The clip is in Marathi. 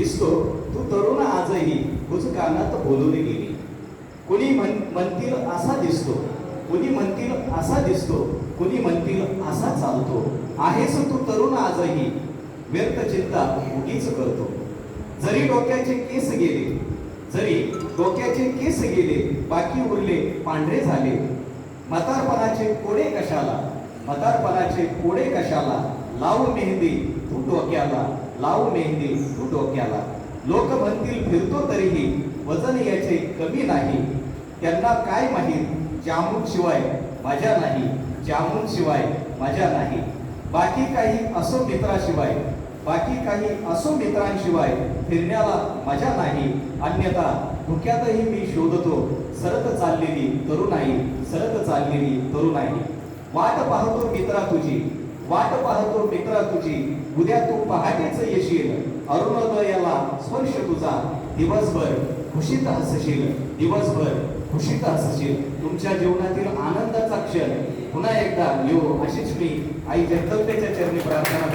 दिसतो तू तरुण आजही तुझ कानात बोलवली गेली. कुणी म्हण म्हणतील असा दिसतो कोणी म्हणतील असा दिसतो कोणी म्हणतील असा चालतो. आहेस तू तरुण आजही व्यर्थ चिंता उगीच करतो. जरी डोक्याचे केस गेले जरी डोक्याचे केस गेले बाकी उरले पांढरे झाले. म्हातारपणाचे कोडे कशाला? म्हातारपणाचे कोडे कशाला? लावू मेहंदी तू डोक्याला. लावू मेहंदी तू डोक्याला. लोक म्हणतील फिरतो तरीही वजन याचे कमी नाही. त्यांना काय माहीत? जामून शिवाय माझ्या नाही. जामून शिवाय माझ्या नाही. बाकी काही असो मित्राशिवाय. बाकी काही असो मित्रांशिवाय फिरण्याला मजा नाही. अन्यथा धुक्यातही मी शोधतो सरत चाललेली तरुणाई सरत चाललेली तरुणाई. वाट पाहतो मित्रा तुझी वाट पाहतो मित्रा तुझी. उद्या तू पहाटेच येशील. अरुणोदयाला स्पर्श तुझा. दिवसभर खुशीत हसशील. दिवसभर खुशीत हसशील. तुमच्या जीवनातील आनंदाचा क्षण. पुन्हा एकदा येऊ अशीच मी. आई जगदंबेच्या चरणी प्रार्थना